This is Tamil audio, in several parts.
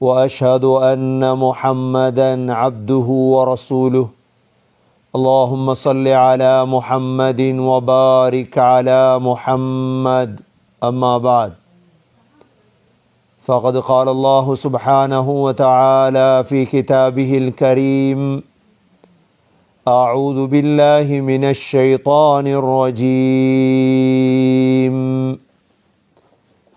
وأشهد أن محمدا عبده ورسوله. اللهم صل على محمد وبارك على محمد. أما بعد. فقد قال الله سبحانه وتعالى في كتابه الكريم أعوذ بالله من الشيطان الرجيم.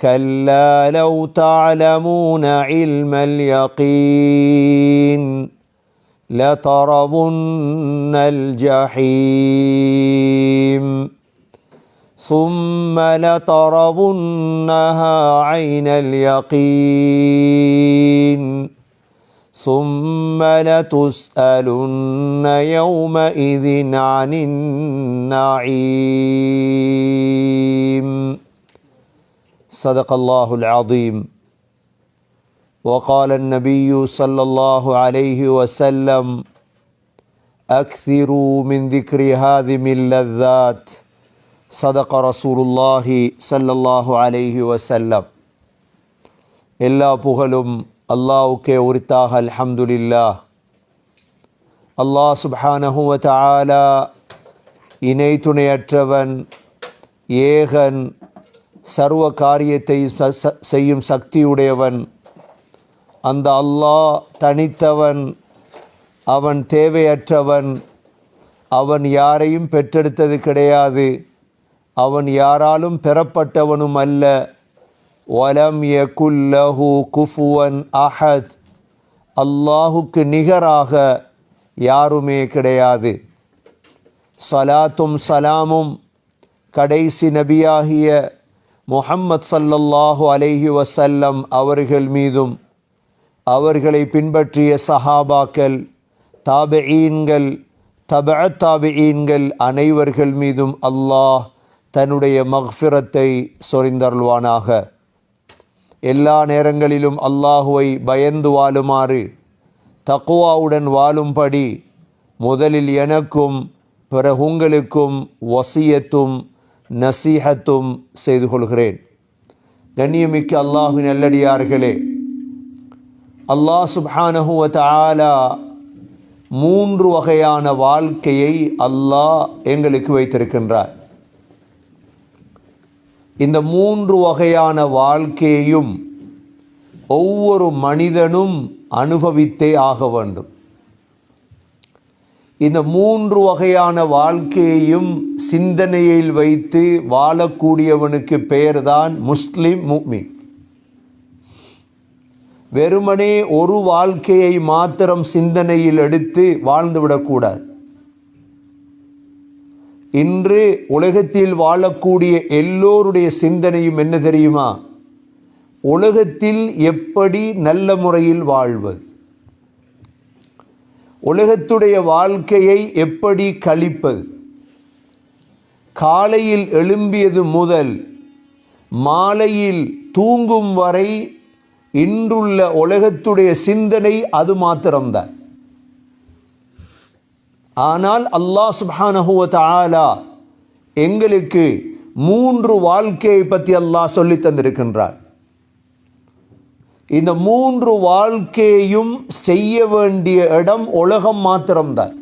كلا لو تعلمون علم اليقين لترضن الجحيم ثم لترضنها عين اليقين ثم لتسألن يومئذ عن النعيم صدق الله العظيم وقال النبي صلى الله عليه وسلم اكثروا من ذكر هذه اللذات صدق رسول الله صلى الله عليه وسلم எல்லா புகழும் அல்லாவுக்கே உரித்தாக அல்ஹம்துலில்லா அல்லாஹ் சுப்ஹானஹு வ தஆலா இணை துணையற்றவன் ஏகன் சர்வ காரியத்தை செய்யும் சக்தியுடையவன். அந்த அல்லாஹ் தனித்தவன் அவன் தேவையற்றவன். அவன் யாரையும் பெற்றெடுத்தது கிடையாது. அவன் யாராலும் பெறப்பட்டவனும் அல்ல. வலம் யகுல்லஹு குஃபுவன் அஹத். அல்லாஹுக்கு நிகராக யாருமே கிடையாது. சலாத்தும் சலாமும் கடைசி நபியாகிய முஹம்மத் சல்லல்லாஹு அலைஹி வசல்லம் அவர்கள் மீதும் அவர்களை பின்பற்றிய சஹாபாக்கள் தாபெயீன்கள் தப தாபெயீன்கள் அனைவர்கள் மீதும் அல்லாஹ் தன்னுடைய மஃபிரத்தை சொரிந்தருள்வானாக. எல்லா நேரங்களிலும் அல்லாஹுவை பயந்து வாழுமாறு தக்குவாவுடன் வாழும்படி முதலில் எனக்கும் பிறகு உங்களுக்கும் வசியத்தும் நசீஹத்தும் செய்து கொள்கிறேன். கண்ணியமிக்க அல்லாஹு நல்லடியார்களே அல்லாஹ் சுபானஹுவ தாலா மூன்று வகையான வாழ்க்கையை அல்லாஹ் எங்களுக்கு வைத்திருக்கின்றார். இந்த மூன்று வகையான வாழ்க்கையையும் ஒவ்வொரு மனிதனும் அனுபவித்தே ஆக வேண்டும். இந்த மூன்று வகையான வாழ்க்கையையும் சிந்தனையில் வைத்து வாழக்கூடியவனுக்கு பெயர்தான் முஸ்லிம் முக்மின். வெறுமனே ஒரு வாழ்க்கையை மாத்திரம் சிந்தனையில் எடுத்து வாழ்ந்துவிடக்கூடாது இன்று உலகத்தில் வாழக்கூடிய எல்லோருடைய சிந்தனையும் என்ன தெரியுமா? உலகத்தில் எப்படி நல்ல முறையில் வாழ்வது? உலகத்துடைய வாழ்க்கையை எப்படி கழிப்பது? காலையில் எழும்பியது முதல் மாலையில் தூங்கும் வரை இன்றுள்ள உலகத்துடைய சிந்தனை அது மாத்திரம்தான். ஆனால் அல்லாஹ் சுப்ஹானஹுவ ஆலா எங்களுக்கு மூன்று வாழ்க்கையை பற்றி அல்லாஹ் சொல்லி தந்திருக்கின்றார். இந்த மூன்று வாழ்க்கையையும் செய்ய வேண்டிய இடம் உலகம் மாத்திரம்தான்.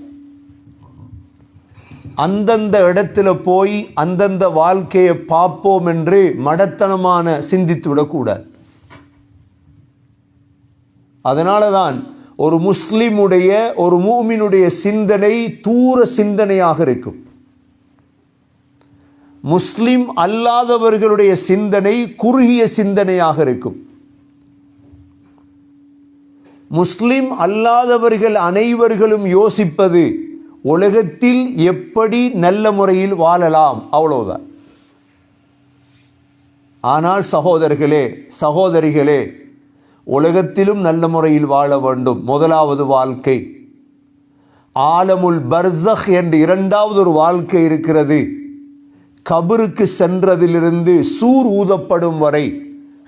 அந்தந்த இடத்துல போய் அந்தந்த வாழ்க்கையை பார்ப்போம் என்று மடத்தனமான சிந்தித்து விடக்கூடாது. அதனால தான் ஒரு முஸ்லீமுடைய ஒரு மூமினுடைய சிந்தனை தூர சிந்தனையாக இருக்கும். முஸ்லிம் அல்லாதவர்களுடைய சிந்தனை குறுகிய சிந்தனையாக இருக்கும். முஸ்லிம் அல்லாதவர்கள் அனைவர்களும் யோசிப்பது உலகத்தில் எப்படி நல்ல முறையில் வாழலாம்? அவ்வளோதான் ஆனால் சகோதரர்களே சகோதரிகளே உலகத்திலும் நல்ல முறையில் வாழ வேண்டும். முதலாவது வாழ்க்கை. ஆலமுல் பர்சஹ் என்று இரண்டாவது ஒரு வாழ்க்கை இருக்கிறது. கபருக்கு சென்றதிலிருந்து சூர் ஊதப்படும் வரை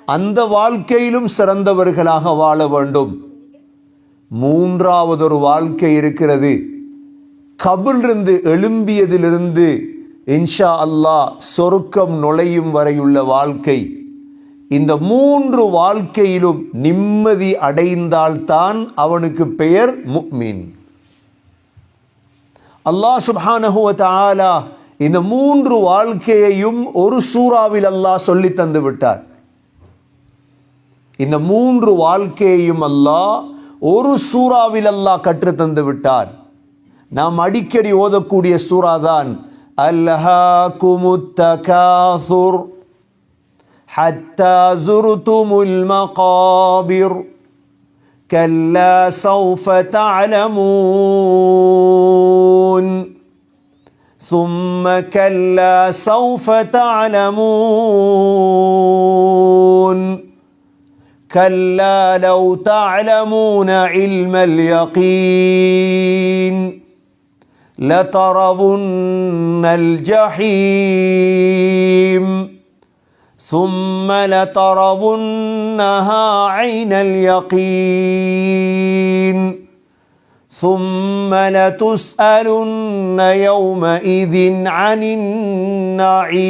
அந்த வாழ்க்கையிலும் சிறந்தவர்களாக வாழ வேண்டும். மூன்றாவது ஒரு வாழ்க்கை இருக்கிறது. கபிலிருந்து எழும்பியதிலிருந்து இன்ஷா அல்லாஹ் சொருக்கம் நுழையும் வரையுள்ள வாழ்க்கை. இந்த மூன்று வாழ்க்கையிலும் நிம்மதி அடைந்தால்தான் அவனுக்கு பெயர் முக்மீன். அல்லாஹ் சுப்ஹானஹு தாலா இந்த மூன்று வாழ்க்கையையும் ஒரு சூறாவில் அல்லாஹ் சொல்லி தந்து விட்டார் இந்த மூன்று வாழ்க்கையையும் அல்லாஹ் ஒரு சூறாவில் அல்லாஹ் கற்று தந்து விட்டார் நாம் அடிக்கடி ஓதக்கூடிய சூறா தான் அல்ஹாகுமுத்தகாசுர் حتى زرتم المقابر كلا سوف تعلمون ثم كلا سوف تعلمون كلا لو تعلمون علم اليقين لترون الجحيم ثم لترونها عين اليقين ثم لتسألن يومئذ عن النعيم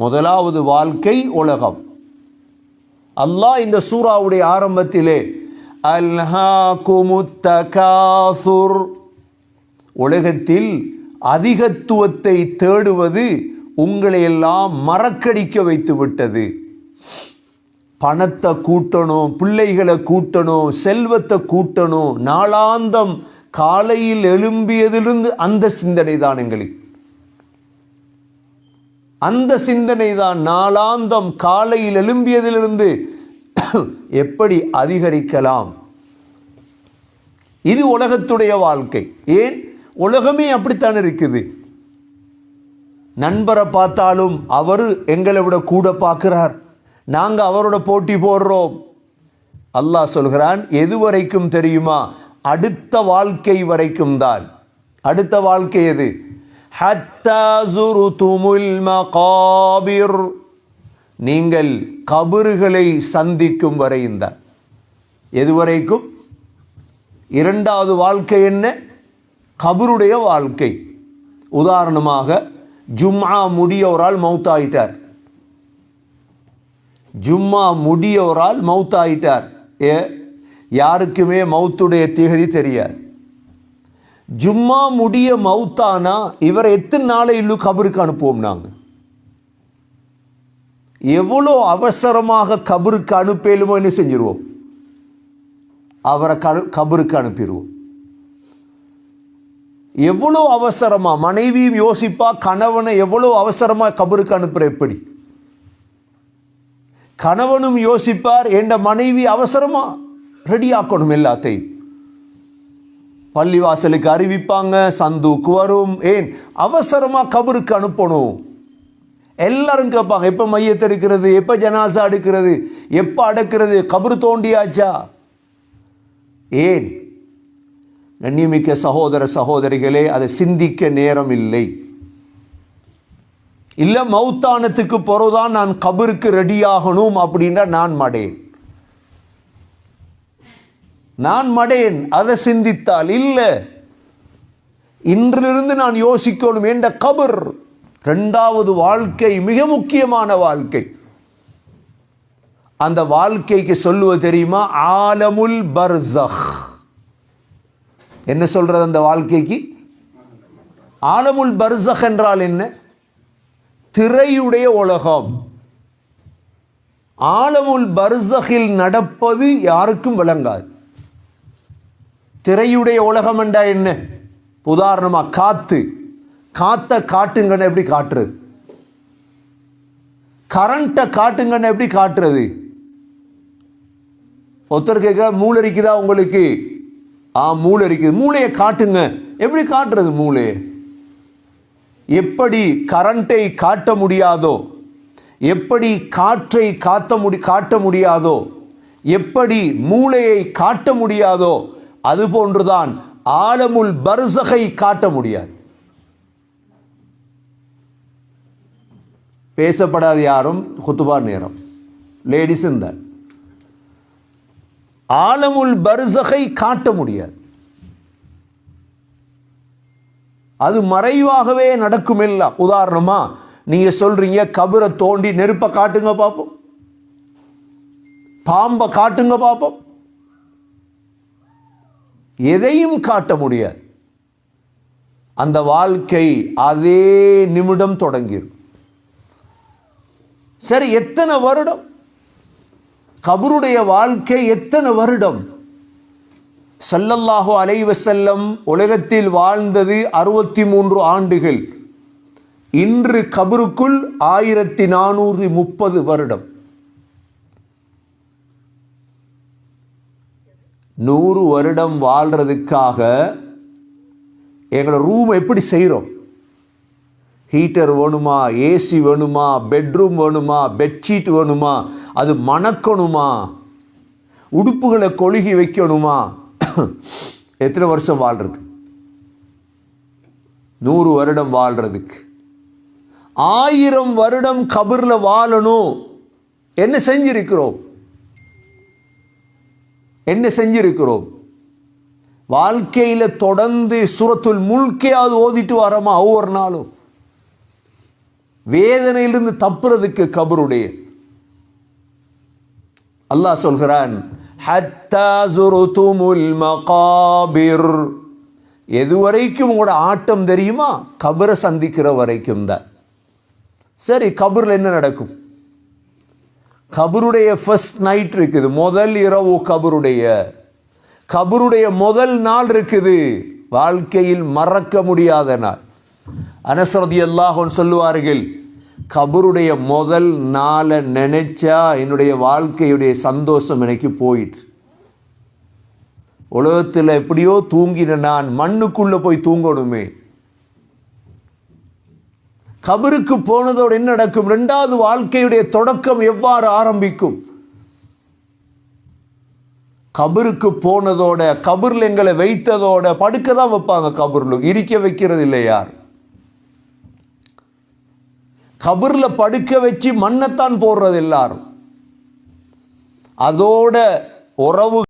முதலாவது வாழ்க்கை உலகம். அல்லாஹ் இந்த சூறாவுடைய ஆரம்பத்திலே அல்ஹாகுமுத்தகாசுர் உலகத்தில் அதிகத்துவத்தை தேடுவது உங்களை எல்லாம் மறக்கடிக்க வைத்து விட்டது. பணத்தை கூட்டணும் பிள்ளைகளை கூட்டணும் செல்வத்தை கூட்டணும் நாளாந்தம் காலையில் எழும்பியதிலிருந்து அந்த சிந்தனை தான் எங்களுக்கு. அந்த சிந்தனை தான் நாளாந்தம் காலையில் எழும்பியதிலிருந்து எப்படி அதிகரிக்கலாம்? இது உலகத்துடைய வாழ்க்கை. ஏன்? உலகமே அப்படித்தான் இருக்குது. நண்பரை பார்த்தாலும் அவர் எங்களை விட கூட பார்க்கிறார். நாங்கள் அவரோட போட்டி போடுறோம். அல்லாஹ் சொல்கிறான் எது வரைக்கும் தெரியுமா? அடுத்த வாழ்க்கை வரைக்கும் தான். அடுத்த வாழ்க்கை எது? ஹத்தா ஜுருதுமுல் மகாபிர் நீங்கள் கபறுகளை சந்திக்கும் வரையும் தான் எதுவரைக்கும் இரண்டாவது வாழ்க்கை என்ன? கபருடைய வாழ்க்கை. உதாரணமாக ஜும்மா முடியவரால் மௌத்தாயிட்டார். ஜும்மா முடியவரால் மௌத்தாயிட்டார். ஏ யாருக்குமே மௌத்துடைய திகதி தெரியாது. ஜும்மா முடிய மௌத்தானா இவரை எத்தனை நாளை இல்லு கபருக்கு அனுப்புவோம் நாங்கள் எவ்வளோ அவசரமாக கபருக்கு அனுப்பலுமோ என்ன செஞ்சிருவோம்? அவரை கரு கபருக்கு அனுப்பிடுவோம் எவ்வளோ அவசரமா மனைவியும் யோசிப்பா கணவனை எவ்வளோ அவசரமாக கபருக்கு அனுப்புகிற எப்படி? கணவனும் யோசிப்பார் என்ற மனைவி அவசரமாக ரெடி ஆக்கணும் எல்லாத்தையும். பள்ளிவாசலுக்கு அறிவிப்பாங்க சந்துக்கு வரும். ஏன்? அவசரமாக கபருக்கு அனுப்பணும். எல்லாரும் கேட்பாங்க எப்போ மையத்தை எடுக்கிறது எப்போ ஜனாசா எடுக்கிறது எப்போ அடக்கிறது கபரு தோண்டியாச்சா? ஏன்? கண்ணியமிக்க சகோதர சகோதரிகளே அதை சிந்திக்க நேரம் இல்லை. இல்லை மௌத்தானத்துக்கு பிறகுதான் நான் கபருக்கு ரெடியாகணும் அப்படின்னா நான் மடேன் நான் மடேன் அதை சிந்தித்தால் இல்லை. இன்றிலிருந்து நான் யோசிக்கணும் என்ற கபர் ரெண்டாவது வாழ்க்கை மிக முக்கியமான வாழ்க்கை. அந்த வாழ்க்கைக்கு சொல்லுவது தெரியுமா? ஆலமுல் பர்சஹ் என்ன சொல்றது அந்த வாழ்க்கைக்கு? ஆலமுல் பர்சஹ் என்றால் என்ன? திரையுடைய உலகம். ஆலமுல் பர்சகில் நடப்பது யாருக்கும் விளங்காது. திரையுடைய உலகம் என்றா என்ன? உதாரணமாக காத்து. காத்த காட்டுங்கன்னு எப்படி காட்டுறது? கரண்ட்டை காட்டுங்கன்னு எப்படி காட்டுறது? ஒருத்தர் கேட்க மூளரிக்குதா உங்களுக்கு? ஆ மூளை இருக்குது. மூளையை காட்டுங்க. எப்படி காட்டுறது மூளையை? எப்படி கரண்ட்டை காட்ட முடியாதோ எப்படி காற்றை காத்த முடி காட்ட முடியாதோ எப்படி மூளையை காட்ட முடியாதோ அதுபோன்றுதான் ஆலமுல் பர்சகை காட்ட முடியாது. பேசப்படாத யாரும் குத்துபா நேரம். லேடிஸ் இந்த ஆலமுல் பர்சகை காட்ட முடியாது. அது மறைவாகவே நடக்கும் எல்லாம். உதாரணமா நீங்க சொல்றீங்க கபரை தோண்டி நெருப்பை காட்டுங்க பார்ப்போம் பாம்பை காட்டுங்க பார்ப்போம் எதையும் காட்ட முடியாது. அந்த வாழ்க்கை அதே நிமிடம் தொடங்கிடும் சரி எத்தனை வருடம்? கபருடைய வாழ்க்கை எத்தனை வருடம்? சல்லல்லாஹோ அலைவ செல்லம் உலகத்தில் வாழ்ந்தது அறுபத்தி மூன்று ஆண்டுகள். இன்று கபருக்குள் ஆயிரத்தி நானூறு முப்பது வருடம். நூறு வருடம் வாழ்கிறதுக்காக எங்களோட ரூம் எப்படி செய்கிறோம் ஹீட்டர் வேணுமா? ஏசி வேணுமா? பெட்ரூம் வேணுமா? பெட்ஷீட் வேணுமா? அது மணக்கணுமா? உடுப்புகளை கொழுகி வைக்கணுமா? எத்தனை வருஷம் வாழ்கிறது நூறு வருடம் வாழ்கிறதுக்கு ஆயிரம் வருடம் கபரில் வாழணும். என்ன செஞ்சிருக்கிறோம்? என்ன செஞ்சிருக்கிறோம்? வாழ்க்கையில் தொடர்ந்து சுரத்துல் முழுக்கையாவது ஓதிட்டு வரமா? ஒவ்வொரு நாளும். வேதனையிலிருந்து தப்புறதுக்கு கபருடைய. அல்லாஹ் சொல்கிறான் ஹத்தா எது வரைக்கும் உங்களோட ஆட்டம் தெரியுமா? கபரை சந்திக்கிற வரைக்கும் தான். சரி கபரில் என்ன நடக்கும்? கபருடைய ஃபர்ஸ்ட் நைட் இருக்குது. முதல் இரவு கபருடைய. கபருடைய முதல் நாள் இருக்குது. வாழ்க்கையில் மறக்க முடியாத நாள். அனசரதி அல்லாஹன் சொல்லுவார்கள் கபருடைய முதல் நாளை நினைச்சா என்னுடைய வாழ்க்கையுடைய சந்தோஷம் எனக்கு போயிட்டு உலகத்தில் எப்படியோ தூங்கின நான் மண்ணுக்குள்ளே போய் தூங்கணுமே. கபருக்கு போனதோடு என்ன நடக்கும்? ரெண்டாவது வாழ்க்கையுடைய தொடக்கம் எவ்வாறு ஆரம்பிக்கும்? கபருக்கு போனதோட கபரில் எங்களை வைத்ததோட படுக்க தான் வைப்பாங்க கபரில். இருக்க வைக்கிறது இல்லை யார்? கபரில் படுக்க வச்சு மண்ணைத்தான் போடுறது எல்லாரும். அதோட உறவு